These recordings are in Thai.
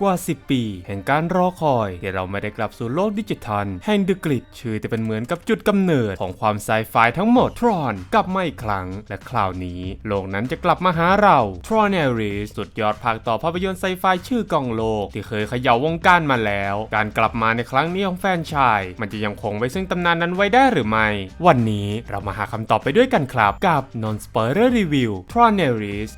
กว่า 10 ปี แห่งการรอคอยที่เราไม่ได้กลับสู่โลกดิจิทัล แห่งดึกฤตชื่อจะเป็นเหมือนกับจุดกำเนิดของความไซไฟทั้งหมดทรอนกลับมาอีกครั้ง และคราวนี้ โลกนั้นจะกลับมาหาเราทรอนเอริสสุดยอดภาคต่อภาพยนตร์ไซไฟชื่อกองโลก ที่เคยเขย่าวงการมาแล้ว การกลับมาในครั้งนี้ของแฟนชาย มันจะยังคงไว้ซึ่งตำนานนั้นไว้ได้หรือไม่ วันนี้เรามาหาคำตอบไปด้วยกันครับ กับ Non Spoiler Review t r o n e r i s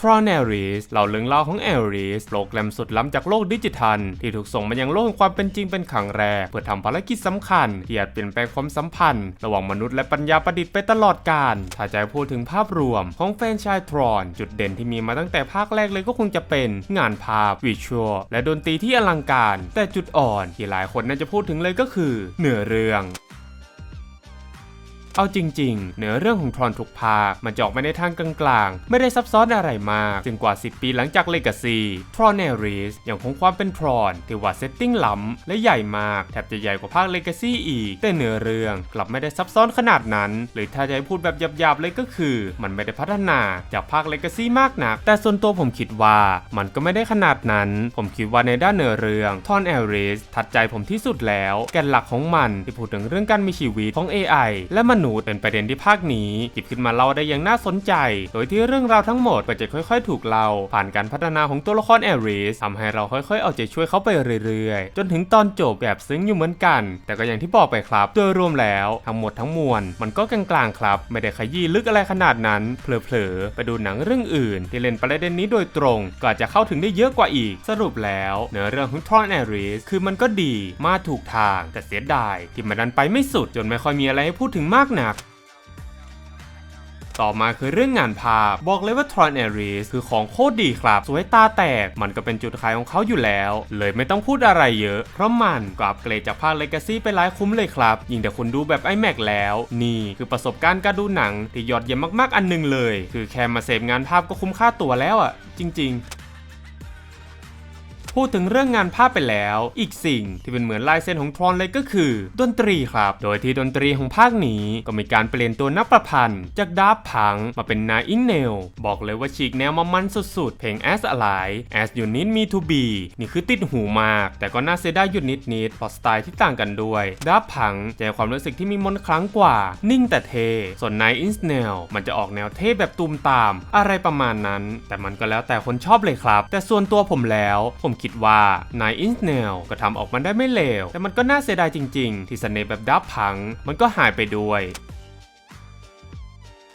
ทรอนเอริสเหล่าเรื่องเล่าของเอริสโปรแกรมสุดล้ำจากโลกดิจิทัล ที่ถูกส่งมายังโลกแห่งความเป็นจริงเป็นครั้งแรก เพื่อทำภารกิจสำคัญที่อาจเปลี่ยนแปลงความสัมพันธ์ ระหว่างมนุษย์และปัญญาประดิษฐ์ไปตลอดกาลถ้าจะพูดถึงภาพรวมของแฟนชายทรอนจุดเด่นที่มีมาตั้งแต่ภาคแรกเลยก็คงจะเป็น งานภาพวิชวลและดนตรีที่อลังการ แต่จุดอ่อนที่หลายคนน่าจะพูดถึงเลยก็คือเนื้อเรื่อง เอาจริงๆ เนื้อเรื่องของทรอนทุกภาคมันจะออกมาในทางกลางๆ ไม่ได้ซับซ้อนอะไรมากจึงกว่า 10 ปีหลังจากเลกาซีทรอนเนริสยังคงความเป็นทรอนที่ว่าเซตติ้งล้ำและใหญ่มากแทบจะใหญ่กว่าภาคเลกาซีอีก แต่เนื้อเรื่องกลับไม่ได้ซับซ้อนขนาดนั้น หรือถ้าจะพูดแบบหยาบๆเลยก็คือ มันไม่ได้พัฒนาจากภาคเลกาซีมากนัก แต่ส่วนตัวผมคิดว่ามันก็ไม่ได้ขนาดนั้น ผมคิดว่าในด้านเนื้อเรื่องทรอนเอริสทัดใจผมที่สุดแล้ว แกนหลักของมันที่พูดถึงเรื่องการมีชีวิตของ AI และมนุษย์เป็นประเด็นที่ภาคนี้หยิบขึ้นมาเล่าได้อย่างน่าสนใจ โดยที่เรื่องราวทั้งหมดก็จะค่อย ๆ ถูกเล่าผ่านการพัฒนาของตัวละครเอริสทำให้เราค่อยๆ เอาใจช่วยเขาไปเรื่อยๆ จนถึงตอนจบแบบซึ้งอยู่เหมือนกัน แต่ก็อย่างที่บอกไปครับ โดยรวมแล้วทั้งหมดทั้งมวล มันก็กลางๆครับ ไม่ได้ขยี้ลึกอะไรขนาดนั้น เผลอๆ ไปดูหนังเรื่องอื่น ที่เล่นประเด็นนี้โดยตรง ก็อาจจะเข้าถึงได้เยอะกว่าอีก สรุปแล้วเนื้อเรื่องของทรอนเอริสคือมันก็ดีมาถูกทางแต่เสียดายที่มันดันไปไม่สุดจนไม่ค่อยมีอะไรให้พูดถึงมากนัก ต่อมาคือเรื่องงานภาพ บอกเลยว่า Tron Ares คือของโคตรดีครับ สวยตาแตก มันก็เป็นจุดขายของเขาอยู่แล้ว เลยไม่ต้องพูดอะไรเยอะ เพราะมันก็อัปเกรดจากภาค Legacy ไปหลายคุ้มเลยครับ ยิ่งแต่คุณดูแบบ iMac แล้ว นี่คือประสบการณ์การดูหนังที่ยอดเยี่ยมมากๆอันหนึงเลย คือแค่มาเสพงานภาพก็คุ้มค่าตัวแล้วอะ จริง ๆ พูดถึงเรื่องงานภาพไปแล้ว อีกสิ่งที่เป็นเหมือนลายเซ็นของทรอนเลยก็คือ ดนตรีครับ โดยที่ดนตรีของภาคนี้ก็มีการเปลี่ยนตัวนักประพันธ์จากดาบพังมาเป็นนาอิงเนลบอกเลยว่าฉีกแนวมามันสุดๆ เพลง As Alive As You Need Me To Be นี่คือติดหูมาก แต่ก็น่าเสียดายอยู่นิดๆเพราะสไตล์ที่ต่างกันด้วย ดาบพังจะให้ความรู้สึกที่มีมนต์คลังกว่า นิ่งแต่เท ส่วนนายอินสเนลมันจะออกแนวเท่แบบตูมตาม อะไรประมาณนั้น แต่มันก็แล้วแต่คนชอบเลยครับ แต่ส่วนตัวผมแล้ว ผมคิดว่านายอินเนลก็ทำออกมาได้ไม่เลว แต่มันก็น่าเสียดายจริง ๆ ที่เสน่ห์แบบดับพัง มันก็หายไปด้วย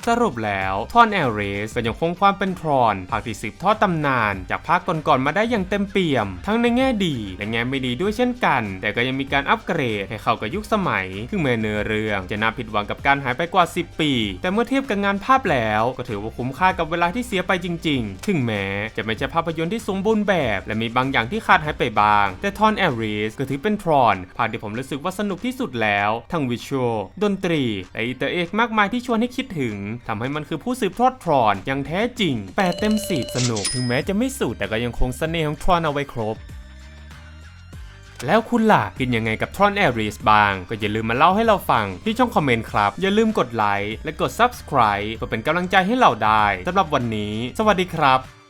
สรุปแล้วทอนแอลเรสก็ยังคงความเป็นทรอนภาคที่สืบทอดตำนาน จากภาคก่อนๆมาได้อย่างเต็มเปี่ยม ทั้งในแง่ดีและแง่ไม่ดีด้วยเช่นกัน แต่ก็ยังมีการอัปเกรดให้เข้ากับยุคสมัยคือแม้เนื้อเรื่องจะน่าผิดหวังกับการหายไปกว่า 10 ปี แต่เมื่อเทียบกับงานภาพแล้ว ก็ถือว่าคุ้มค่ากับเวลาที่เสียไปจริง ๆ ถึงแม้จะไม่ใช่ภาพยนตร์ที่สมบูรณ์แบบ และมีบางอย่างที่ขาดหายไปบ้าง แต่ทอนแอลเรสก็ถือเป็นทรอนภาคที่ผมรู้สึกว่าสนุกที่สุดแล้ว ทั้งวิชวลดนตรีและอีเตอร์เอกมากมายที่ชวนให้คิดถึงทำให้มันคือผู้สืบทอดทรอนอย่างแท้จริงแปดเต็มสิบสนุกถึงแม้จะไม่สุดแต่ก็ยังคงเสน่ห์ของทรอนเอาไว้ครบแล้วคุณล่ะกินยังไงกับทรอนแอริสบ้าง ก็อย่าลืมมาเล่าให้เราฟังที่ช่องคอมเมนต์ครับ อย่าลืมกดไลค์และกด subscribe เพื่อเป็นกำลังใจให้เราได้สำหรับวันนี้ สวัสดีครับ